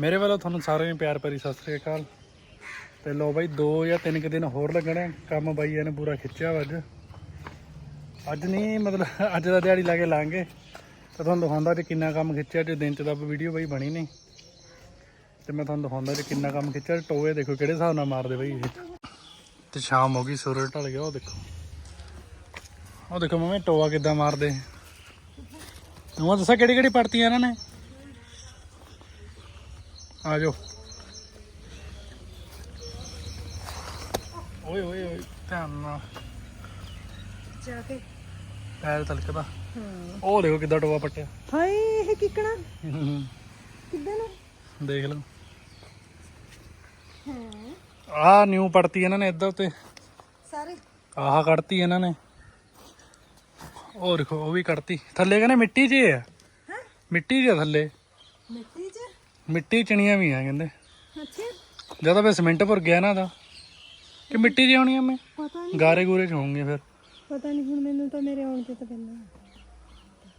ਮੇਰੇ ਵੱਲੋਂ ਤੁਹਾਨੂੰ ਸਾਰਿਆਂ ਨੂੰ ਪਿਆਰ ਭਰੀ ਸਤਿ ਸ੍ਰੀ ਅਕਾਲ। ਤੇ ਲੋ ਬਾਈ 2 ਜਾਂ 3 ਕੁ ਦਿਨ ਹੋਰ ਲੱਗਣੇ ਕੰਮ ਬਾਈ ਇਹਨੇ ਪੂਰਾ ਖਿੱਚਿਆ ਵਾ ਅੱਜ। ਅੱਜ ਨਹੀਂ ਮਤਲਬ ਅੱਜ ਦਾ ਦਿਹਾੜੀ ਲਾ ਕੇ ਲਾਂਗੇ। ਤਾਂ ਤੁਹਾਨੂੰ ਦਿਖਾਉਂਦਾ ਕਿ ਕਿੰਨਾ ਕੰਮ ਖਿੱਚਿਆ ਜੇ ਦਿਨ ਚ ਤਾਂ ਵੀਡੀਓ ਬਾਈ ਬਣੀ ਨਹੀਂ ਤੇ ਮੈਂ ਤੁਹਾਨੂੰ ਦਿਖਾਉਂਦਾ ਕਿ ਕਿੰਨਾ ਕੰਮ ਖਿੱਚਿਆ ਟੋਏ ਦੇਖੋ ਕਿਹੜੇ ਹਿਸਾਬ ਨਾਲ ਮਾਰਦੇ ਬਾਈ ਇਹ। ਤੇ ਸ਼ਾਮ ਹੋ ਗਈ, ਸੂਰਜ ਢਲ ਗਿਆ, ਉਹ ਦੇਖੋ। ਉਹ ਦੇਖੋ ਮੰਮੀ, ਟੋਆ ਕਿੱਦਾਂ ਮਾਰਦੇ। ਨੂੰ ਦੱਸਾਂ ਕਿਹੜੀ ਕਿਹੜੀ ਪੜਤੀ ਇਹਨਾਂ ਨੇ? ਆ ਜਾਓ। ਓਏ ਓਏ ਓਏ ਧਿਆਨ ਨਾਲ। ਜਾ ਕੇ। ਪੈਰ ਤਲਕਦਾ ਹਾਂ। ਉਹ ਦੇਖੋ ਕਿੱਦਾਂ ਟੋਆ ਪੱਟਿਆ। ਹਾਏ ਇਹ ਕਿਕਣਾ? ਕਿੱਦਾਂ ਨੂੰ ਦੇਖ ਲਓ। ਹਾਂ। ਆਹ ਨਿਊ ਪੜਤੀ ਇਹਨਾਂ ਨੇ ਇੱਧਰ ਤੇ ਸਾਰੇ। ਆਹ ਕੱਢਤੀ ਇਹਨਾਂ ਨੇ। ਉਹ ਦੇਖੋ ਉਹ ਵੀ ਕੱਢਤੀ। ਥੱਲੇ ਕਹਿੰਦੇ ਮਿੱਟੀ 'ਚ ਹੀ। ਆ ਹਾਂ? ਮਿੱਟੀ 'ਚ ਆ ਥੱਲੇ। ਮਿੱਟੀ ਮਿੱਟੀ ਚਣੀਆਂ ਵੀ ਆ ਕਹਿੰਦੇ। ਅੱਛਾ। ਜਦੋਂ ਫੇ ਸਿਮੈਂਟ ਭਰ ਗਿਆ ਨਾ ਦਾ ਕਿ ਮਿੱਟੀ 'ਚ ਹੋਣੀਆਂ ਮੈਂ? ਪਤਾ ਨਹੀਂ। ਗਾਰੇ ਗੂਰੇ 'ਚ ਹੋਣਗੇ ਫਿਰ। ਪਤਾ ਨਹੀਂ ਹੁਣ ਮੈਨੂੰ ਤਾਂ ਮੇਰੇ ਆਉਣ ਤੇ ਤਾਂ ਪਹਿਲਾਂ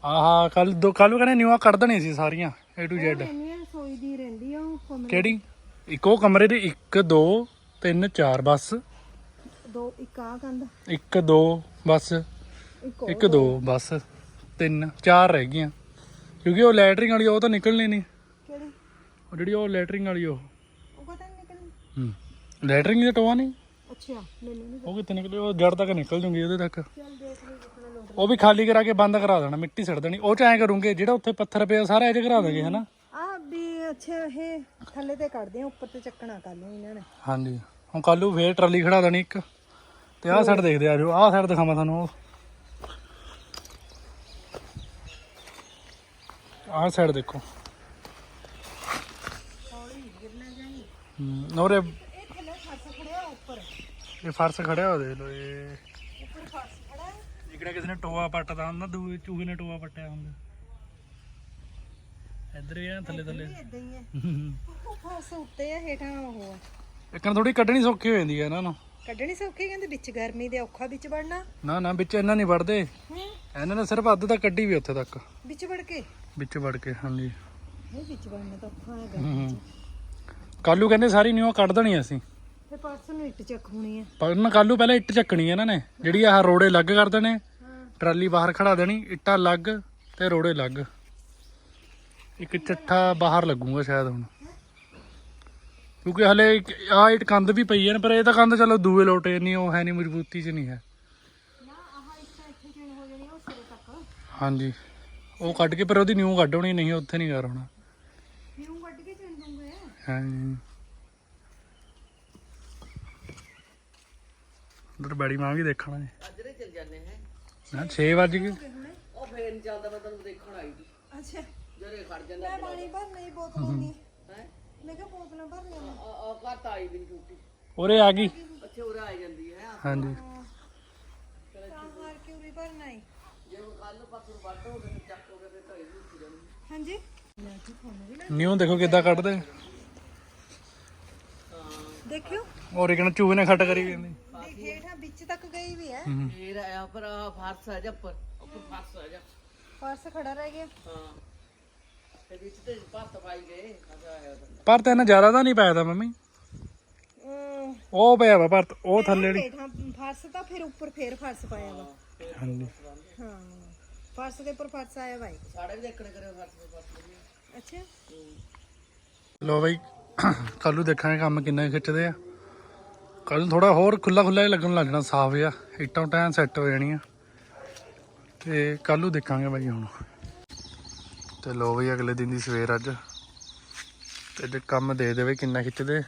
ਆਹ ਕੱਲ ਦੋ ਕੱਲ ਕਹਿੰਦੇ ਨਿਊਆ ਕੱਢ ਦੇਣੀ ਸੀ ਸਾਰੀਆਂ A to Z ਮੈਨੂੰ ਇਹ ਸੋਈ ਦੀ ਰਹਿੰਦੀ ਆ ਉਹ ਕਮਰੇ ਕਿਹੜੀ? ਇੱਕੋ ਕਮਰੇ ਦੇ 1 2 3 4 ਬਸ। ਦੋ ਇੱਕ ਆ ਕੰਧ। 1 2 ਬਸ। ਇੱਕ ਉਹ। 1 2 ਬਸ। 3 4 ਰਹਿ ਗਈਆਂ। ਕਿਉਂਕਿ ਉਹ ਲੈਟਰਿੰਗ ਵਾਲੀ ਉਹ ਤਾਂ ਨਿਕਲਣੀ ਨਹੀਂ। ਉਹ ਜਿਹੜੀ ਉਹ ਲੈਟਰਿੰਗ ਵਾਲੀ ਉਹ। ਉਹ ਪਤਾ ਨਹੀਂ ਨਿਕਲਣੀ ਹੂੰ। ਲੈਟਰਿੰਗ ਦੀ ਟੋਆ ਨਹੀਂ? ਅੱਛਾ ਮੈਨੂੰ ਨਹੀਂ ਉਹ ਕਿੱਥੇ ਨਿਕਲੀ ਉਹ ਜੜ ਤੱਕ ਨਿਕਲ ਜੂਗੀ ਉਹਦੇ ਤੱਕ। ਚੱਲ ਦੇਖ ਲਈ ਜਿੱਥੋਂ ਲੋਟ ਉਹ ਵੀ ਖਾਲੀ ਕਰਾ ਕੇ ਬੰਦ ਕਰਾ ਦੇਣਾ ਮਿੱਟੀ ਸਿੱਟ ਦੇਣੀ। ਉਹ ਚ ਐਂ ਕਰੂੰਗੇ ਜਿਹੜਾ ਉੱਥੇ ਪੱਥਰ ਪਿਆ ਸਾਰਾ ਇਹ ਚ ਕਰਾ ਦਾਂਗੇ ਹਨਾ? ਆ ਵੀ ਅੱਛਾ ਇਹ ਥੱਲੇ ਤੇ ਕੱਢਦੇ ਆ ਉੱਪਰ ਤੇ ਚੱਕਣਾ ਕਰ ਲਓ ਇਹਨਾਂ ਨੇ। ਹਾਂਜੀ। ਹੁਣ ਕੱਲ ਫੇਰ ਟਰਾਲੀ ਖੜਾ ਦੇਣੀ ਇੱਕ। ਤੇ ਆਹ ਸਾਈਡ ਦੇਖਦੇ ਆ ਜਾਓ ਆਹ ਸਾਈਡ ਦਿਖਾਵਾਂ ਤੁਹਾਨੂੰ ਆਹ ਸਾਈਡ ਦੇਖੋ। ਹੂੰ ਔਰ ਇਹ ਇਹ ਥੱਲੇ ਫਰਸ਼ ਖੜਿਆ ਉੱਪਰ ਇਹ ਫਰਸ਼ ਖੜਿਆ ਹੋ ਦੇਖ ਲਓ ਇਹ ਉੱਪਰ ਫਰਸ਼ ਖੜਾ ਹੈ ਜਿਹੜਾ ਕਿਸੇ ਨੇ ਟੋਆ ਪੱਟਦਾ ਹੁੰਦਾ ਦੂਏ ਚੂਹੇ ਨੇ ਟੋਆ ਪੱਟਿਆ ਹੁੰਦਾ। ਇੱਧਰ ਵੀ ਆ ਥੱਲੇ ਥੱਲੇ। ਇਦਾਂ ਹੀ ਹੈ ਉਹ ਫਰਸ਼ ਉੱਤੇ ਆ ਹੇਠਾਂ ਉਹ ਆ। ਇੱਕਨ ਥੋੜੀ ਕੱਢਣੀ ਸੌਖੀ ਹੋ ਜਾਂਦੀ ਹੈ ਇਹਨਾਂ ਨੂੰ। ਕੱਢਣੀ ਸੌਖੀ ਕਹਿੰਦੇ ਵਿੱਚ ਗਰਮੀ ਦੇ ਔਖਾ ਵਿੱਚ ਵੜਨਾ। ਨਾ ਨਾ ਵਿੱਚ ਇਹਨਾਂ ਨਹੀਂ ਵੜਦੇ। ਹੂੰ। ਇਹਨਾਂ ਨੇ ਸਿਰਫ ਅੱਧ ਤੱਕ ਕੱਢੀ ਵੀ ਉੱਥੇ ਤੱਕ। ਵਿੱਚ ਵੜ ਕੇ। ਵਿੱਚ ਵੜ ਕੇ ਹਾਂਜੀ। ਇਹ ਵਿੱਚ ਵੜਨਾ ਤਾਂ ਔਖਾ ਹੂੰ। ਕਾਲੂ ਕਹਿੰਦੇ ਸਾਰੀ ਨਿਊ ਕੱਢ ਦੇਣੀ ਅਸੀਂ। ਫਿਰ ਪਰਸ ਨੂੰ ਇੱਟ ਚੱਕ ਹੋਣੀ ਹੈ ਪਰ ਨਾ ਕਾਲੂ ਪਹਿਲਾਂ ਇੱਟ ਚੱਕਣੀ ਹੈ ਇਹਨਾਂ ਨੇ। ਜਿਹੜੀ ਆਹ ਰੋੜੇ ਲੱਗ ਕਰ ਦੇਣੇ ਟਰਾਲੀ ਬਾਹਰ ਖੜਾ ਦੇਣੀ ਇੱਟਾਂ ਲੱਗ ਤੇ ਰੋੜੇ ਲੱਗ ਇੱਕ ਚੱਠਾ ਬਾਹਰ ਲੱਗੂਗਾ ਸ਼ਾਇਦ ਹੁਣ। ਕਿਉਂਕਿ ਹਲੇ ਆ ਇੱਟ ਕੰਧ ਵੀ ਪਈ ਹੈ ਪਰ ਇਹ ਤਾਂ ਕੰਧ ਚਲੋ ਦੂਏ ਲੋਟੇ ਨਹੀਂ ਉਹ ਹੈ ਨਹੀਂ ਮਜ਼ਬੂਤੀ 'ਚ ਨਹੀਂ ਹੈ। ਆਹ ਆ ਹਾਂਜੀ। ਉਹ ਕੱਢ ਕੇ ਪਰ ਉਹਦੀ ਨਿਊ ਕੱਢ ਹੋਣੀ ਨਹੀਂ ਉੱਥੇ ਨਹੀਂ ਕਰ ਹੋਣਾ ਨਿਊ ਕੱਢ ਕੇ ਚੇਂਜ ਦੂੰਗੇ ਹਾਂਜੀ ਉਧਰ ਬੜੀ ਮਾਂ ਵੀ ਦੇਖਣਾ ਜੀ ਅਜਰੇ ਚਲ ਜਾਂਦੇ ਹੈ। ਨਾ 6 ਵਜ ਗਏ। ਉਹ ਫੇਰ ਨਹੀਂ ਚੱਲਦਾ ਮੈਂ ਤੁਹਾਨੂੰ ਦੇਖਣ ਆਈ ਸੀ। ਅੱਛਾ। ਜਰੇ ਖੜ ਜਾਂਦਾ ਮੈਂ ਪਾਣੀ ਭਰਨਾ ਬੋਤਲਾਂ ਦੀ ਹੈ? ਮੈਂ ਕਿਹਾ ਬੋਤਲਾਂ ਭਰਨੀਆਂ ਮੈਂ ਆ ਘੱਟ ਆਈ ਵੀ ਟੂਟੀ। ਉਰੇ ਆ ਗਈ। ਅੱਛਾ ਉਰੇ ਆ ਜਾਂਦੀ ਹੈ ਹਾਂਜੀ। ਤਾਂ ਹਾਰ ਕੇ ਉਰੀ ਭਰਨਾ ਹੀ ਜੇ ਕੱਲ ਨੂੰ ਪਾਸੋਂ ਵੱਢ ਹੋ ਗਏ ਤੇ ਚੱਕ ਹੋ ਗਏ ਘਰੇ ਉੱਠ ਜਾਂਦੀ ਹਾਂਜੀ? ਨਿਊ ਦੇਖੋ ਕਿੱਦਾਂ ਕੱਢਦੇ। ਦੇਖਿਓ। ਔਰ ਇੱਕ ਚੂਹੇ ਨੇ ਖੱਟ ਕਰੀ ਜਾਂਦੀ। ਦੇਖ ਹੇਠਾਂ ਵਿੱਚ ਤੱਕ ਗਈ ਵੀ ਹੈ। ਫੇਰ ਆਇਆ ਪਰ ਆ ਫਰਸ ਆ ਜਾ ਉੱਪਰ। ਉੱਪਰ ਫਰਸ ਆ ਜਾ। ਪਰਸ ਖੜਾ ਰਹਿ ਗਿਆ। ਹਾਂ। ਤੇ ਵਿੱਚ ਤੇ ਭੱਤ ਪਾਈ ਗਏ ਅਜਾ ਆਇਆ ਤਾਂ। ਪਰ ਤਾਂ ਇਹਨਾਂ ਜ਼ਿਆਦਾ ਤਾਂ ਨਹੀਂ ਪਾਇਆ ਤਾਂ ਮੰਮੀ? ਅਮ, ਉਹ ਪਿਆ ਵਾ ਪਰ ਉਹ ਥੱਲੇ ਵਾਲੀ। ਹੇਠਾਂ ਫਰਸ ਤਾਂ ਫਿਰ ਉੱਪਰ ਫੇਰ ਫਰਸ ਪਾਇਆ ਵਾ। ਹਾਂਜੀ। ਹਾਂ। ਫਰਸ ਦੇ ਉੱਪਰ ਫਰਸ ਆਇਆ ਭਾਈ ਸਾੜੇ ਵੀ ਦੇਖਣੇ ਕਰੇ ਫਰਸ ਦੇ ਫਰਸ ਅੱਛਾ। ਲੋ ਬਈ। ਕੱਲ ਨੂੰ ਦੇਖਾਂਗੇ ਕੰਮ ਕਿੰਨਾ ਕੁ ਖਿੱਚਦੇ ਆ। ਕੱਲ ਨੂੰ ਥੋੜਾ ਹੋਰ ਖੁੱਲਾ ਖੁੱਲਾ ਹੀ ਲੱਗਣ ਲੱਗ ਜਾਣਾ, ਸਾਫ਼ ਆ ਇੱਟਾਂ ਟਾਂ ਸੈੱਟ ਹੋ ਜਾਣੀਆਂ। ਤੇ ਕੱਲ ਨੂੰ ਦੇਖਾਂਗੇ ਬਾਈ ਹੁਣ। ਤੇ ਲੋ ਬਈ ਅਗਲੇ ਦਿਨ ਦੀ ਸਵੇਰ ਅੱਜ। ਤੇ ਜੇ ਕੰਮ ਦੇ ਦੇਵੇ ਕਿੰਨਾ ਖਿੱਚਦੇ।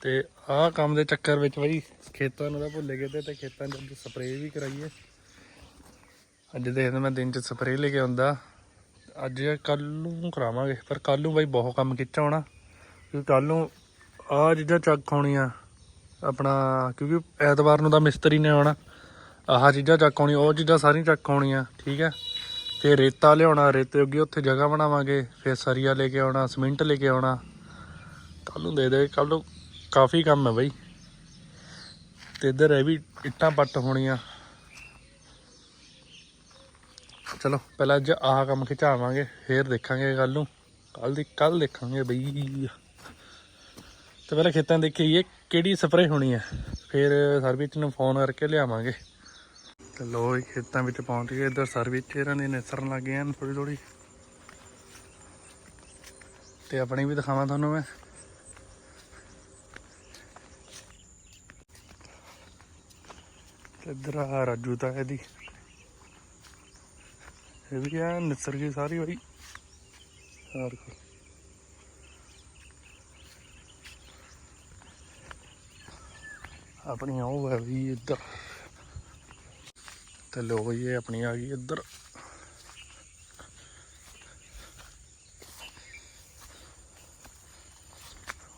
ਤੇ ਆਹ ਕੰਮ ਦੇ ਚੱਕਰ ਵਿੱਚ ਬਾਈ ਖੇਤਾਂ ਨੂੰ ਤਾਂ ਭੁੱਲੇ ਗਏ ਤੇ ਤੇ ਖੇਤਾਂ 'ਚ ਸਪਰੇਅ ਵੀ ਕਰਾਈਏ। ਅੱਜ ਦੇਖਦੇ ਮੈਂ ਦਿਨ 'ਚ ਸਪਰੇਅ ਲੈ ਕੇ ਆਉਂਦਾ। ਅੱਜ ਕੱਲ ਨੂੰ ਕਰਾਵਾਂਗੇ, ਪਰ ਕੱਲ ਨੂੰ ਬਾਈ ਬਹੁਤ ਕੰਮ ਖਿੱਚਾ ਹੋਣਾ। ਕਿਉਂਕਿ ਕੱਲ ਨੂੰ ਆ ਚੀਜ਼ਾਂ ਚੱਕ ਹੋਣੀਆਂ ਆਪਣਾ, ਕਿਉਂਕਿ ਐਤਵਾਰ ਨੂੰ ਤਾਂ ਮਿਸਤਰੀ ਨੇ ਆਉਣਾ। ਆਹ ਚੀਜ਼ਾਂ ਚੱਕ ਹੋਣੀਆਂ ਉਹ ਚੀਜ਼ਾਂ ਸਾਰੀਆਂ ਚੱਕ ਆਉਣੀਆਂ, ਠੀਕ ਹੈ? ਤੇ ਰੇਤਾ ਲਿਆਉਣਾ, ਰੇਤੇ ਅੱਗੇ ਉੱਥੇ ਜਗ੍ਹਾ ਬਣਾਵਾਂਗੇ, ਫਿਰ ਸਰੀਆ ਲੈ ਕੇ ਆਉਣਾ, ਸਿਮੈਂਟ ਲੈ ਕੇ ਆਉਣਾ। ਕੱਲ ਨੂੰ ਦੇ ਦੇ ਕੱਲ ਨੂੰ ਕਾਫੀ ਕੰਮ ਹੈ ਬਈ। ਤੇ ਇੱਧਰ ਇਹ ਵੀ ਇੱਟਾਂ ਪੱਟ ਹੋਣੀਆਂ। ਚਲੋ, ਪਹਿਲਾਂ ਅੱਜ ਆਹ ਕੰਮ ਖਿਚਾਵਾਂਗੇ, ਫੇਰ ਦੇਖਾਂਗੇ ਕੱਲ ਨੂੰ। ਕੱਲ ਦੀ ਕੱਲ ਦੇਖਾਂਗੇ ਬਈ। ਤੇ ਪਹਿਲਾਂ ਖੇਤਾਂ ਦੇਖੀਏ ਕਿਹੜੀ ਸਪਰੇਅ ਹੋਣੀ ਹੈ ਫਿਰ ਸਰਵਿਸ ਨੂੰ ਫੋਨ ਕਰਕੇ ਲਿਆਵਾਂਗੇ। ਤੇ ਲੋ ਖੇਤਾਂ ਵਿੱਚ ਪਹੁੰਚ ਗਏ। ਇੱਧਰ ਸਰਵਿਸ ਇਹਨਾਂ ਦੀ ਨਿਸਰਨ ਲੱਗ ਗਏ ਹਨ ਥੋੜੀ ਥੋੜੀ ਤੇ ਆਪਣੀ ਵੀ ਦਿਖਾਵਾਂ ਤੁਹਾਨੂੰ ਮੈਂ। ਤੇ ਇੱਧਰ ਆ ਰਾਜੂ ਤਾਂ ਇਹਦੀ। ਇਹ ਵੀ ਆ ਨਿਸਰ ਗਈ ਸਾਰੀ ਬਈ ਹੋਰ ਕੋਈ ਆਪਣੀ ਉਹ ਹੈ ਵੀ ਇੱਧਰ। ਤੇ ਲੋ ਬਈ ਇਹ ਆਪਣੀ ਆ ਗਈ ਇੱਧਰ।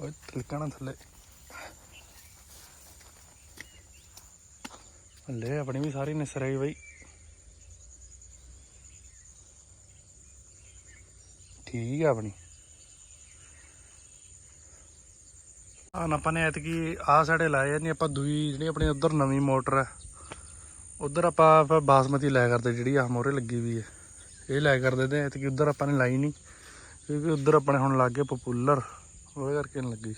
ਓਏ, ਤਿਲਕਣਾ ਥੱਲੇ। ਲੈ, ਆਪਣੀ ਵੀ ਸਾਰੀ ਨਿਸਰ ਆਈ ਬਈ। ਠੀਕ ਆ ਆਪਣੀ। ਆ ਆਪਾਂ ਨੇ ਐਤਕੀ ਆਹ ਸਾਡੇ ਲਾਏ ਨਹੀਂ ਆਪਾਂ ਦੂਈ ਜਿਹੜੀ ਆਪਣੀ ਉਧਰ ਨਵੀਂ ਮੋਟਰ ਹੈ ਉਧਰ ਆਪਾਂ ਫਿਰ ਬਾਸਮਤੀ ਲਾਇਆ ਕਰਦੇ, ਜਿਹੜੀ ਆਹ ਮੋਰੇ ਲੱਗੀ ਵੀ ਹੈ ਇਹ ਲਾਇਆ ਕਰਦੇ ਤੇ ਐਤਕੀ ਉਧਰ ਆਪਾਂ ਨੇ ਲਾਈ ਨਹੀਂ ਕਿਉਂਕਿ ਉਧਰ ਆਪਣੇ ਹੁਣ ਲੱਗ ਗਏ ਪਪੂਲਰ ਉਹਦੇ ਕਰਕੇ ਨਹੀਂ ਲੱਗੀ।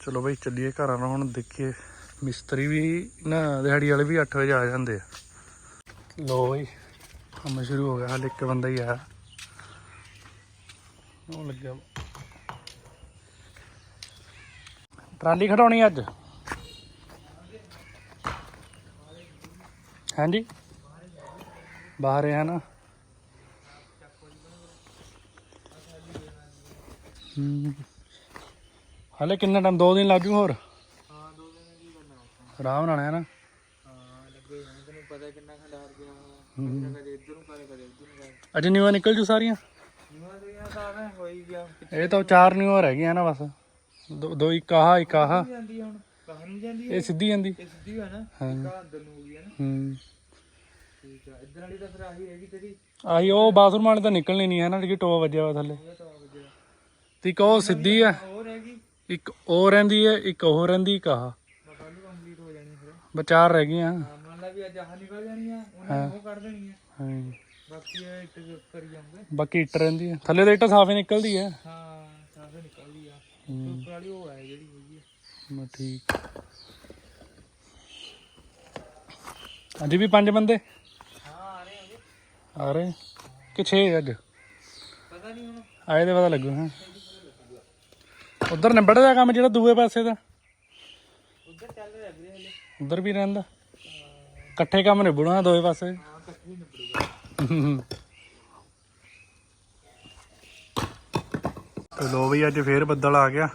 ਚਲੋ ਬਈ, ਚੱਲੀਏ ਘਰਾਂ ਨੂੰ, ਹੁਣ ਦੇਖੀਏ। ਮਿਸਤਰੀ ਵੀ ਨਾ, ਦਿਹਾੜੀ ਵਾਲੇ ਵੀ 8 ਵਜੇ ਆ ਜਾਂਦੇ ਆ। ਲੋ ਬਈ, ਕੰਮ ਸ਼ੁਰੂ ਹੋ ਗਿਆ, ਹਾਲੇ ਇੱਕ ਬੰਦਾ ਹੀ ਆਇਆ। ਉਹ ਲੱਗਿਆ। ਟਰਾਲੀ ਖੜਾਉਣੀ ਅੱਜ? ਹਾਂਜੀ? ਬਾਹਰ ਹੈ ਨਾ। ਹਲੇ ਕਿੰਨਾ ਟਾਈਮ? ਦੋ ਦਿਨ ਲੱਗੂ ਹੋਰ? ਹਾਂ ਦੋ ਦਿਨ ਕੀ ਕਰਨਾ ਆਰਾਮ ਨਾਲ ਹੈ ਨਾ। ਹਾਂ ਲੱਗੇ ਹੁਣ ਤੈਨੂੰ ਪਤਾ ਕਿੰਨਾ ਖੰਡਾਰ ਗਿਆ ਹੋਇਆ ਕਦੇ ਇੱਧਰ ਨੂੰ ਕਰੇ ਕਦੇ ਉੱਧਰ ਨੂੰ ਕਰੇ ਅੱਜ ਨਿਵਾ ਨਿਕਲ ਜੂ ਸਾਰੀਆਂ? ਤਾਂ ਮੈਂ ਹੋਈ ਗਿਆ। ਇਹ ਤਾਂ ਚਾਰ ਨਿਵਾ ਰਹਿ ਗਈਆਂ ਨਾ ਬਸ। ਦੋ ਦੋ ਇੱਕ ਆਹ ਇੱਕ ਆਹ। ਜਾਂਦੀ ਆ ਹੁਣ? ਕਹਾਂ ਨੂੰ ਜਾਂਦੀ ਇਹ ਸਿੱਧੀ ਜਾਂਦੀ। ਇਹ ਸਿੱਧੀ ਹੋਇਆ ਨਾ? ਹਾਂ। ਇੱਕ ਆਹ ਅੰਦਰ ਨੂੰ ਹੋ ਗਈ ਹੈ ਨਾ। ਹੂੰ। ਠੀਕ ਆ। ਇੱਧਰ ਵਾਲੀ ਤਾਂ ਫਿਰ ਆਹੀ ਰਹਿ ਗਈ ਤੇਰੀ। ਆਹੀ ਉਹ ਬਾਥਰੂਮ ਵਾਲੇ ਤਾਂ ਨਿਕਲਣੀ ਨਹੀਂ ਹੈ ਨਾ ਜਿਹੜੀ ਟੋਆ ਵੱਜਿਆ ਵਾ ਥੱਲੇ। ਇਹ ਤਾਂ ਵਜਾ ਤੇ ਇੱਕ ਉਹ ਸਿੱਧੀ ਆ। ਉਹ ਰਹਿ ਗਈ। ਇੱਕ ਉਹ ਰਹਿੰਦੀ ਹੈ ਇੱਕ ਉਹ ਰਹਿੰਦੀ ਇੱਕ ਆਹ। ਮੈਂ ਕੱਲ ਨੂੰ ਕੰਪਲੀਟ ਹੋ ਜਾਣੀ ਫਿਰ। ਵਿਚਾਰ ਰਹਿ ਗਈਆਂ। ਹਾਂ ਮੰਨ ਲਾ ਵੀ ਅੱਜ ਆਹ ਨਿਕਲ ਜਾਣੀ ਆ ਉਹਨੇ ਉਹ ਕੱਢ ਦੇਣੀ ਆ। ਹਾਂ। ਬਾਕੀ ਇਹ ਇੱਟ ਕਰੀ ਜਾਉਂਗੇ ਬਾਕੀ ਇੱਟ ਰਹਿੰਦੀ ਹੈ ਥੱਲੇ ਤਾਂ ਇੱਟ ਸਾਫ਼ ਹੀ ਨਿਕਲਦੀ ਹੂੰ। ਉੱਪਰ ਵਾਲੀ ਉਹ ਹੈ ਜਿਹੜੀ ਹੈਗੀ ਆ। ਮੈਂ ਠੀਕ। ਅੱਜ ਵੀ ਪੰਜ ਬੰਦੇ? ਹਾਂ ਆ ਰਹੇ ਹੋਗੇ ਆ ਰਹੇ? ਕਿ 6 ਅੱਜ? ਪਤਾ ਨਹੀਂ ਹੁਣ। ਆਏ ਤੇ ਪਤਾ ਲੱਗੂ ਹਾਂ। ਉਧਰ ਨਿਬੜਦਾ ਕੰਮ ਜਿਹੜਾ ਦੂਏ ਪਾਸੇ ਦਾ? ਉੱਧਰ ਚੱਲ ਰਿਹਾ ਵੀਰੇ ਹਲੇ। ਉਧਰ ਵੀ ਰਹਿੰਦਾ। ਇਕੱਠੇ ਕੰਮ ਨਿਬੜੂਗਾ ਦੋਵੇਂ ਪਾਸੇ। ਹਾਂ ਇਕੱਠੀ ਨਿਬੜੂਗਾ। ਤੇ ਲੋ ਬਈ ਅੱਜ ਫੇਰ ਬੱਦਲ ਆ ਗਿਆ।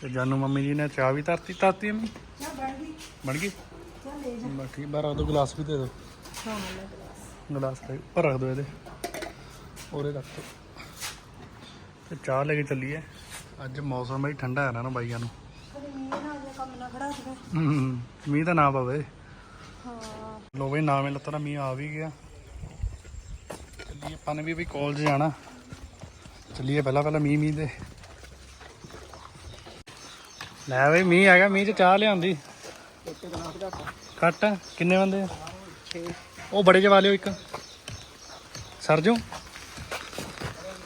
ਤੇ ਜਾਨੂ ਮੰਮੀ ਜੀ ਨੇ ਚਾਹ ਵੀ ਧਰਤੀ ਧਰਤੀ ਮੰਮੀ? ਨਾ ਬਣ ਗਈ। ਬਣ ਗਈ? ਚੱਲ ਲੈ ਜਾ। ਬਾਹਰ ਦੋ ਗਲਾਸ ਵੀ ਦੇ ਦਿਓ ਹਾਂ ਲੈ ਗਲਾਸ। ਗਲਾਸ ਉੱਪਰ ਰੱਖ ਦਿਓ ਇਹਦੇ। ਔਰੇ ਰੱਖ ਦਿਓ ਤੇ ਚਾਹ ਲੈ ਕੇ ਚੱਲੀਏ। ਅੱਜ ਮੌਸਮ ਬਈ ਠੰਡਾ ਹੈ ਨਾ ਨਾ ਬਾਈਆਂ ਨੂੰ। ਮੀਂਹ ਨਾ ਨਾ ਤਾਂ ਨਾ ਪਵੇ। ਹਾਂ। ਲੋ ਬਈ ਨਾ ਮਿਲ ਤਾਂ ਮੀਂਹ ਆ ਵੀ ਗਿਆ। ਚੱਲੀਏ ਆਪਾਂ ਨੇ ਵੀ ਕਾਲਜ ਜਾਣਾ। ਚੱਲੀਏ ਪਹਿਲਾਂ ਪਹਿਲਾਂ ਮੀਂਹ ਮੀਂਹ ਦੇ ਲੈ ਬਈ ਮੀਂਹ ਆ ਗਿਆ ਮੀਂਹ ਚ ਚਾਹ ਲਿਆਂਦੀ ਕੱਟ ਕਿੰਨੇ ਬੰਦੇ ਉਹ ਬੜੇ ਜਵਾ ਲਿਓ ਇੱਕ ਸਰਜੋ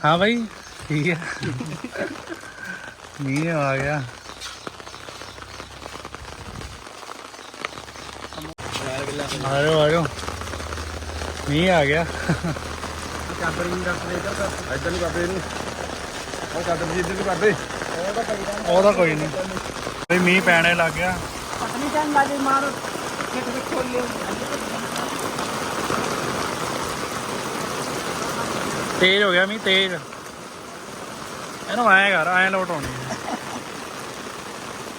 ਹਾਂ ਬਈ ਠੀਕ ਹੈ ਮੀਂਹ ਆ ਗਿਆ ਆਇਓ ਆਇਓ ਮੀਂਹ ਆ ਗਿਆ ਚਾਦਰ ਵੀ ਰੱਖ ਦੇ ਇੱਧਰ। ਇੱਧਰ ਨੂੰ ਕਰਦੇ ਇਹਨੂੰ। ਉਹ ਚਾਦਰ ਵੀ ਇੱਧਰ ਨੂੰ ਕਰਦੇ। ਉਹਦਾ ਕੋਈ ਨਹੀਂ। ਬਈ ਮੀਂਹ ਪੈਣੇ ਲੱਗ ਗਿਆ। ਪਤਨੀ ਟਾਈਮ ਲਾਜੇ ਮਾਰੋ ਖੇਤ ਵਿੱਚ ਖੋਲ ਲਿਓ। ਤੇਜ਼ ਹੋ ਗਿਆ ਮੀਂਹ ਤੇਜ਼। ਇਹਨੂੰ ਐਂ ਕਰ ਐਂ ਲੋਟ ਆਉਣੀ ਹੈ।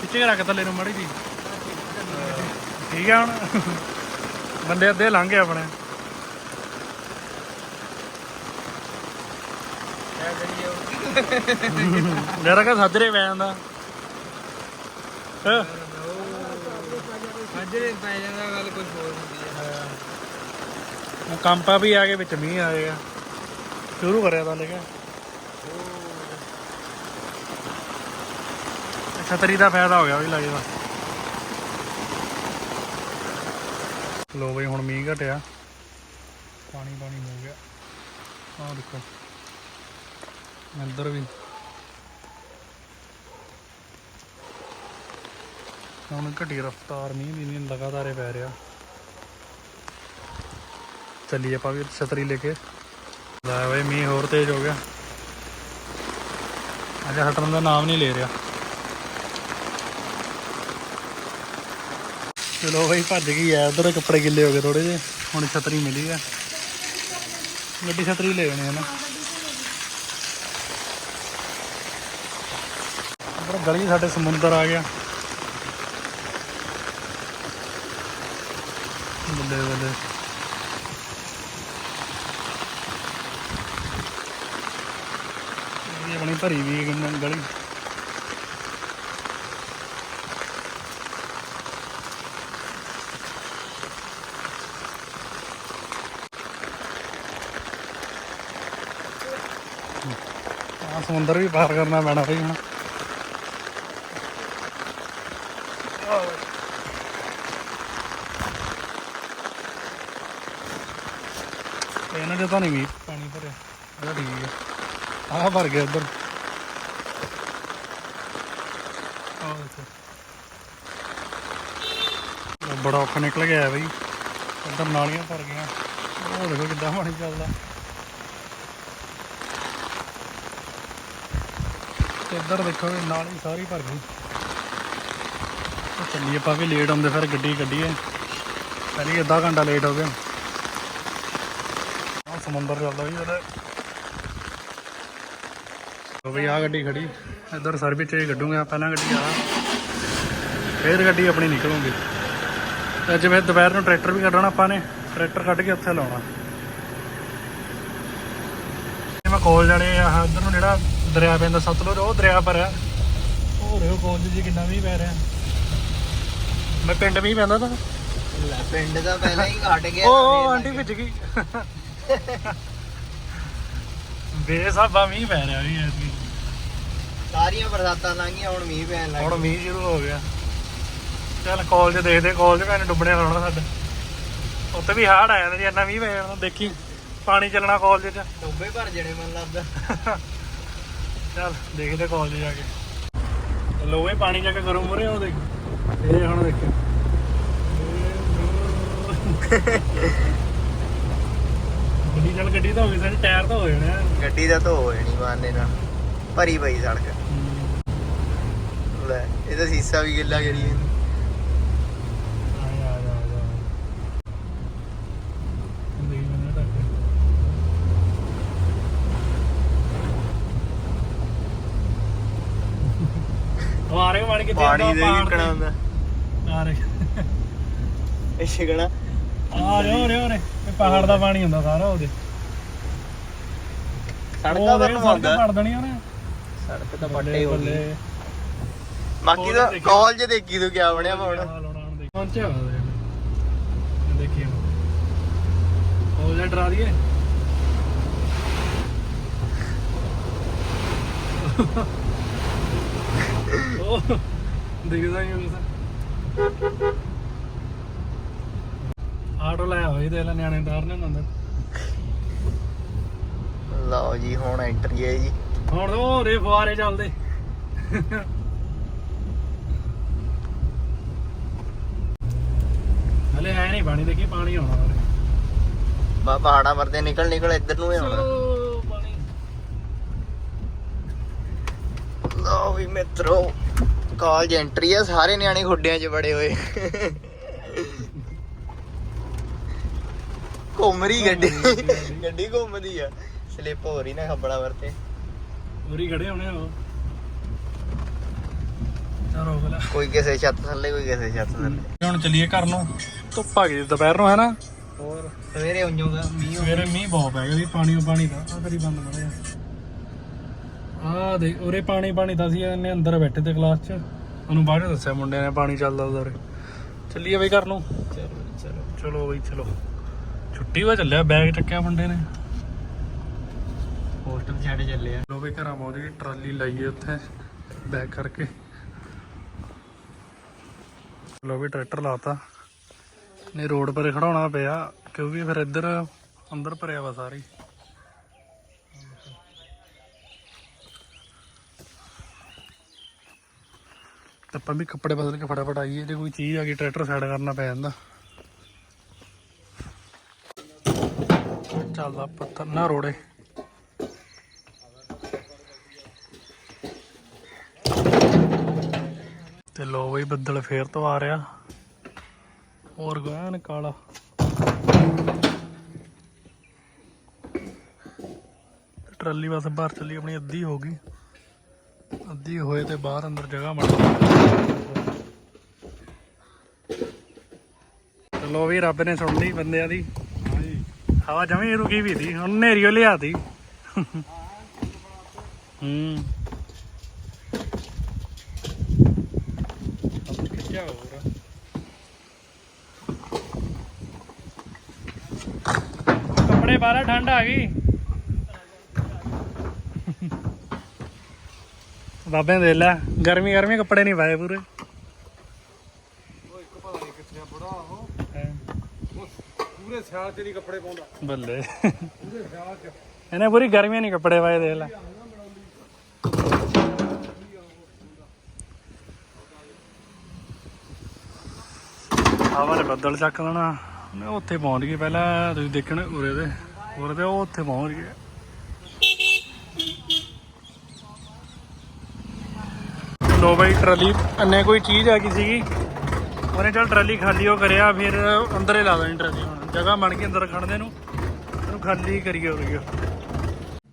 ਪਿੱਛੇ ਰੱਖ ਥੱਲੇ ਨੂੰ ਮੜੀ ਜੀ ਠੀਕ ਆ ਹੁਣ। ਬੰਦੇ ਅੱਧੇ ਲੰਘ ਗਏ ਆਪਣੇ। ਮੇਰਾ ਕਾ ਸਾਜਰੇ ਪੈ ਜਾਂਦਾ। ਹਾਂ? ਸਾਜਰੇ ਪੈ ਜਾਂਦਾ ਗੱਲ ਕੁਝ ਹੋਰ ਹੁੰਦੀ ਹੈ। ਕੰਪਾ ਵੀ ਆ ਕੇ ਵਿੱਚ ਮੀਂਹ ਆਏਗਾ ਸ਼ੁਰੂ ਕਰਿਆ ਤਾਂ ਲਿਖਿਆ। ਛਤਰੀ ਦਾ ਫਾਇਦਾ ਹੋ ਗਿਆ ਵੀ ਲੱਗਦਾ ਲੋ ਬਈ ਹੁਣ ਮੀਂਹ ਘਟਿਆ। ਪਾਣੀ ਪਾਣੀ ਹੋ ਗਿਆ। ਆਹ ਦੇਖੋ। ਇੱਧਰ ਵੀ ਹੁਣ ਘਟੀ ਰਫਤਾਰ ਮੀਂਹ ਦੀ ਨਹੀਂ, ਲਗਾਤਾਰ ਪੈ ਰਿਹਾ। ਚੱਲੀਏ ਆਪਾਂ ਵੀ ਛਤਰੀ ਲੈ ਕੇ। ਲੈ ਬਈ, ਮੀਂਹ ਹੋਰ ਤੇਜ਼ ਹੋ ਗਿਆ। ਅਜੇ ਹਟਣ ਦਾ ਨਾਮ ਨਹੀਂ ਲੈ ਰਿਹਾ। ਚਲੋ ਬਈ, ਭੱਜ ਗਈ ਐ। ਉਧਰ ਕੱਪੜੇ ਗਿੱਲੇ ਹੋ ਗਏ ਥੋੜੇ ਜਿਹੇ। ਹੁਣ ਛਤਰੀ ਮਿਲੀ ਆ ਗੱਡੀ ਛਤਰੀ ਲੈ ਜਾਣੀ ਹੈ ਨਾ। ਗਲੀ ਸਾਡੇ ਸਮੁੰਦਰ ਆ ਗਿਆ। ਬੱਲੇ ਬੱਲੇ। ਇਹ ਆਪਣੀ ਭਰੀ ਵੀ ਗਲੀ। ਸਮੁੰਦਰ ਵੀ ਪਾਰ ਕਰਨਾ ਪੈਣਾ ਬਈ ਹੁਣ। ਇਹਨਾਂ ਦੇ ਤਾਂ ਨਹੀਂ ਵੀ। ਪਾਣੀ ਭਰਿਆ। ਇਹਦਾ ਠੀਕ ਹੈ। ਆਹ ਭਰ ਗਿਆ ਉਧਰ ਆਹ ਦੇਖੋ। ਬੜਾ ਔਖਾ ਨਿਕਲ ਗਿਆ ਬਈ। ਉਧਰ ਨਾਲੀਆਂ ਭਰ ਗਈਆਂ। ਉਹ ਦੇਖੋ ਕਿੱਦਾਂ ਪਾਣੀ ਚੱਲਦਾ। ਤੇ ਇੱਧਰ ਦੇਖੋ ਨਾਲੀ ਸਾਰੀ ਭਰ ਗਈ। ਚੱਲੀਏ ਆਪਾਂ ਵੀ ਲੇਟ ਆਉਂਦੇ ਫਿਰ ਗੱਡੀ ਕੱਢੀਏ। ਪਹਿਲੇ ਅੱਧਾ ਘੰਟਾ ਲੇਟ ਹੋ ਗਿਆ। ਸਮੁੰਦਰ ਚੱਲਦਾ ਵੀ ਉਹਦੇ। ਉਹ ਵੀ ਆ ਗੱਡੀ ਖੜੀ। ਇੱਧਰ ਸਰਵਿਸ ਚ ਕੱਢੂਗਾ ਪਹਿਲਾਂ ਗੱਡੀ ਆ। ਫੇਰ ਗੱਡੀ ਆਪਣੀ ਨਿਕਲੂਗੀ। ਤੇ ਜਿਵੇਂ ਦੁਪਹਿਰ ਨੂੰ ਟਰੈਕਟਰ ਵੀ ਕੱਢਣਾ ਆਪਾਂ ਨੇ ਟਰੈਕਟਰ ਕੱਢ ਕੇ ਉੱਥੇ ਲਾਉਣਾ। ਇਹ ਮੈਂ ਕੋਲ ਜਾਣੇ ਆ ਇੱਧਰ ਨੂੰ ਜਿਹੜਾ ਦਰਿਆ ਪੈਂਦਾ ਸਤਲੁਜ ਉਹ ਦਰਿਆ ਪਰ ਆ। ਉਹ ਰਿਓ ਕੋਲ ਜੀ ਕਿੰਨਾ ਵੀ ਪੈ ਰਿਹਾ। ਮੈਂ ਪਿੰਡ ਵੀ ਪੈਂਦਾ ਤਾਂ। ਲੈ ਪਿੰਡ ਦਾ ਪਹਿਲਾਂ ਹੀ ਘਟ ਗਿਆ। ਉਹ ਆਂਟੀ ਭਿੱਜ ਗਈ। ਬੇਸਾਬਾ ਮੀਂਹ ਪੈ ਰਿਹਾ ਵੀ ਐਤਕੀ। ਸਾਰੀਆਂ ਬਰਸਾਤਾਂ ਲੰਘੀਆਂ ਹੁਣ ਮੀਂਹ ਪੈਣ ਲੱਗ ਹੁਣ ਮੀਂਹ ਸ਼ੁਰੂ ਹੋ ਗਿਆ। ਚੱਲ ਕਾਲਜ ਦੇਖਦੇ ਕਾਲਜ ਵੀ ਇਹਨੇ ਡੁੱਬਣੇ ਲਾਉਣਾ ਸਾਡੇ। ਉੱਥੇ ਵੀ ਹਾੜ ਆ ਜਾਂਦਾ ਜੀ ਇੰਨਾ ਮੀਂਹ ਪੈ ਜਾਣਾ ਦੇਖੀ ਪਾਣੀ ਚੱਲਣਾ ਕਾਲਜ 'ਚ। ਟੋਬੇ ਭਰ ਜਣੇ ਮਨ ਲੱਗਦਾ। ਚੱਲ ਦੇਖਦੇ ਕਾਲਜ ਜਾ ਕੇ। ਲੋਵੇ ਪਾਣੀ ਜਾ ਕੇ ਕਰੋ ਮੁਰੇ ਉਹ ਦੇਖ ਇਹ ਹੁਣ ਦੇਖੋ ਗੱਡੀ ਚੱਲ ਗੱਡੀ ਤਾਂ ਹੋ ਗਈ ਸਾਡੇ ਟਾਇਰ ਤਾਂ ਹੋ ਜਾਣੇ ਆ ਗੱਡੀ ਦਾ ਧੋ ਹੋ ਜਾਣੀ ਮਾਨੇ ਨਾਲ। ਭਰੀ ਪਈ ਸੜਕ। ਲੈ ਇਹਦਾ ਸੀਸਾ ਵੀ ਗਿੱਲਾ ਕਰੀ ਇਹਨੂੰ ਆ ਜਾ ਆ ਜਾ ਆ ਜਾ ਦੇਖ ਮੈਨੂੰ ਟੱਕ ਉਹ ਆ ਰਹੇ ਪਾਣੀ ਦੇ ਕਿਕਣਾ ਤੇ। ਹੁੰਦਾ। ਆ ਰਹੇ ਇਹ ਛਿਕਣਾ ਆ ਹੋ ਰਹੇ ਇਹ ਪਹਾੜ ਦਾ ਪਾਣੀ ਹੁੰਦਾ ਸਾਰਾ ਉਹਦੇ। ਸੜਕਾਂ ਨੂੰ ਆਉਂਦਾ ਪੜ ਦੇਣੀ ਉਹਨੇ। ਸੜਕ ਤਾਂ ਪੱਟੇ ਹੋ ਗਈ। ਬਾਕੀ ਤਾਂ ਕਾਲਜ ਦੇਖੀ ਤੂੰ ਕਿਆ ਬਣਿਆ ਪਾਉਣਾ। ਪਹੁੰਚਿਆ ਦੇਖੀਏ ਉਹ ਜਾਂ ਡਰਾ ਦਈਏ। ਉਹ ਦਿਖਦਾ ਨਹੀਂ ਆਟੋ ਲਾਇਆ ਹੋਈ ਤੇ ਲੈ ਨਿਆਣੇ ਤਾਰ ਨੇ ਅੰਦਰ ਲਓ ਜੀ ਹੁਣ ਐਂਟਰੀ ਹੈ ਜੀ। ਹੁਣ ਉਹ ਰੇ ਫੁਆਰੇ ਚੱਲਦੇ। ਹਲੇ ਆਇਆ ਨਹੀਂ ਪਾਣੀ ਦੇਖੀ ਪਾਣੀ ਆਉਣਾ ਬਾ ਪਹਾੜਾਂ ਵਰਦੇ ਨਿਕਲ ਨਿਕਲ ਇੱਧਰ ਨੂੰ ਹੀ ਆਉਣਾ। ਪਾਣੀ। ਲਓ ਵੀ ਮਿੱਤਰੋ ਕਾਲਜ ਐਂਟਰੀ ਆ ਸਾਰੇ ਨਿਆਣੇ ਖੁੱਡਿਆਂ 'ਚ ਬੜੇ ਹੋਏ। ਘੁੰਮ ਰਹੀ ਗੱਡੀ। ਗੱਡੀ ਘੁੰਮਦੀ ਆ। ਸਲਿੱਪ ਹੋ ਰਹੀ ਨਾ ਖੱਬੜਾ ਵਰਤੇ ਉਰੀ ਖੜੇ ਹੋਣੇ ਉਹ। ਚਲੋ ਕੋਈ ਕਿਸੇ ਛੱਤ ਥੱਲੇ ਕੋਈ ਕਿਸੇ ਛੱਤ ਥੱਲੇ। ਹੁਣ ਚੱਲੀਏ ਘਰ ਨੂੰ। ਧੁੱਪ ਆ ਗਈ ਦੁਪਹਿਰ ਨੂੰ ਹੈ ਨਾ ਹੋਰ ਸਵੇਰੇ ਉਂਝੋਗਾ ਮੀਂਹ ਸਵੇਰੇ ਮੀਂਹ ਬਹੁਤ ਪੈ ਗਿਆ ਸੀ ਪਾਣੀ ਪਾਣੀ ਦਾ ਆ ਕਰੀ ਬੰਦ ਮੜਿਆ ਆ ਦੇ ਉਰੇ ਪਾਣੀ ਪਾਣੀ ਤਾਂ ਸੀ ਇਹਨੇ ਅੰਦਰ ਬੈਠੇ ਤੇ ਕਲਾਸ 'ਚ। ਉਹਨੂੰ ਬਾਅਦ 'ਚ ਦੱਸਿਆ ਮੁੰਡੇ ਨੇ ਪਾਣੀ ਚੱਲਦਾ ਉਧਰ। ਚੱਲੀਏ ਬਈ ਘਰ ਨੂੰ। ਚਲੋ ਚਲੋ। ਚਲੋ ਬਈ ਚਲੋ। ਛੁੱਟੀ ਵਾ ਚੱਲਿਆ ਬੈਗ ਚੱਕਿਆ ਮੁੰਡੇ ਨੇ। ਹੋਸਟਲ ਛੱਡ ਚੱਲੇ ਆ। ਲੋ ਘਰਾਂ ਪਹੁੰਚ ਗਏ ਟਰਾਲੀ ਲਾਈਏ ਉੱਥੇ ਬੈਗ ਕਰਕੇ। ਲੋ ਟਰੈਕਟਰ ਲਾਤਾ। ਨੇ ਰੋਡ ਪਰ ਖੜਾਉਣਾ ਪਿਆ ਕਿਉਂਕਿ ਫਿਰ ਇੱਧਰ ਅੰਦਰ ਭਰਿਆ ਵਾ ਸਾਰੀ। ਤਾਂ ਆਪਾਂ ਵੀ ਕੱਪੜੇ ਬਦਲ ਕੇ ਫਟਾਫਟ ਆਈਏ ਜੇ ਕੋਈ ਚੀਜ਼ ਆ ਗਈ ਟਰੈਕਟਰ ਸਾਈਡ ਕਰਨਾ ਪੈ ਜਾਂਦਾ। ਚੱਲਦਾ ਪੱਤਰ ਨਾ ਰੋੜੇ। ਤੇ ਲੋ ਬਈ, ਬੱਦਲ ਫੇਰ ਤੋਂ ਆ ਰਿਹਾ। ਹੋਰ ਗਾਨ ਕਾਲਾ। ਟਰਾਲੀ ਬਸ ਬਾਹਰ ਚੱਲੀ, ਆਪਣੀ ਅੱਧੀ ਹੋ ਗਈ। ਅੱਧੀ ਹੋਏ ਤੇ ਬਾਹਰ ਅੰਦਰ ਜਗ੍ਹਾ ਬਣ ਲੋ ਵੀ ਰੱਬ ਨੇ ਸੁਣ ਲਈ ਬੰਦਿਆਂ ਦੀ। ਹਵਾ ਜਮੀ ਰੁਕੀ ਵੀ ਸੀ, ਹੁਣ ਨੇਰੀਓ ਲਿਆਤੀ ਹੂੰ। ਅਬ ਕੱਪੜੇ ਬਾਹਰ ਠੰਡ ਆ ਗਈ। ਬਾਬੇ ਦੇ ਲੈ ਗਰਮੀ ਗਰਮੀ ਕੱਪੜੇ ਨਹੀਂ ਪਾਏ ਪੂਰੇ ਉਹ ਇੱਕ ਪਤਾ ਨਹੀਂ ਕਿੱਥੇ ਆ ਬੜਾ ਉਹ ਉਹ ਪੂਰੇ ਸਿਆਲ ਚ ਨਹੀਂ ਕੱਪੜੇ ਪਾਉਂਦਾ। ਬੱਲੇ। ਪੂਰੇ ਸਿਆਲ ਚ। ਇਹਨੇ ਪੂਰੀ ਗਰਮੀ ਨਹੀਂ ਕੱਪੜੇ ਪਾਏ ਦੇ ਲੈ। ਨੇ ਬੱਦਲ ਚੱਕ ਲੈਣਾ। ਉਹਨੇ ਉੱਥੇ ਪਹੁੰਚ ਗਏ ਪਹਿਲਾਂ ਤੁਸੀਂ ਦੇਖਣ ਉਰੇ ਦੇ। ਉਰੇ ਦੇ ਉਹ ਉੱਥੇ ਪਹੁੰਚ ਗਏ ਲੋ ਬਈ ਟਰਾਲੀ ਅੰਨੇ ਕੋਈ ਚੀਜ਼ ਆ ਗਈ ਸੀਗੀ। ਉਹਨੇ ਚਲ ਟਰਾਲੀ ਖਾਲੀ ਉਹ ਕਰਿਆ, ਫਿਰ ਅੰਦਰ ਲਾ ਦੇਣੀ ਟਰਾਲੀ ਹੁਣ। ਜਗ੍ਹਾ ਬਣ ਗਈ ਅੰਦਰ ਖੜਨੇ ਨੂੰ। ਇਹਨੂੰ ਖਾਲੀ ਕਰੀਏ ਉਰੇ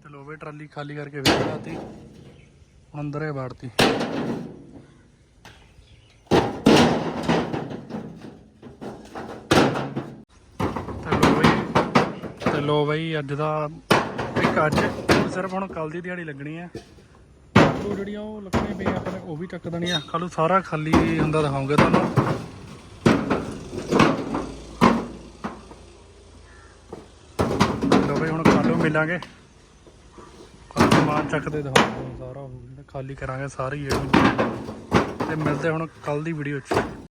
ਤੇ ਲੋ ਟਰਾਲੀ ਖਾਲੀ ਕਰਕੇ ਵੇਚ ਲਾਤੀ। ਹੁਣ ਅੰਦਰ ਹੀ ਬਾੜਤੀ ਤੇ ਲੋ ਬਈ ਅੱਜ ਦਾ ਇੱਕ ਅੱਜ, ਸਿਰਫ ਹੁਣ ਕੱਲ ਦੀ ਦਿਹਾੜੀ ਲੱਗਣੀ ਹੈ ਉਹ ਜਿਹੜੀਆਂ ਉਹ ਲੱਗਣੀਆਂ ਪਈਆਂ ਆਪਾਂ ਉਹ ਵੀ ਚੱਕ ਦੇਣੀਆਂ। ਕੱਲ ਸਾਰਾ ਖਾਲੀ ਹੁੰਦਾ ਦਿਖਾਉਂਗੇ ਤੁਹਾਨੂੰ। ਲੋ ਬਈ, ਹੁਣ ਕੱਲੂ ਮਿਲਾਂਗੇ। ਕੱਲ ਸਮਾਨ ਚੱਕਦੇ ਦਿਖਾਉਂਗੇ ਸਾਰਾ ਉਹ ਜਿਹੜਾ ਖਾਲੀ ਕਰਾਂਗੇ, ਸਾਰੀ ਇਹ ਤੇ ਮਿਲਦੇ ਹੁਣ ਕੱਲ ਦੀ ਵੀਡੀਓ 'ਚ।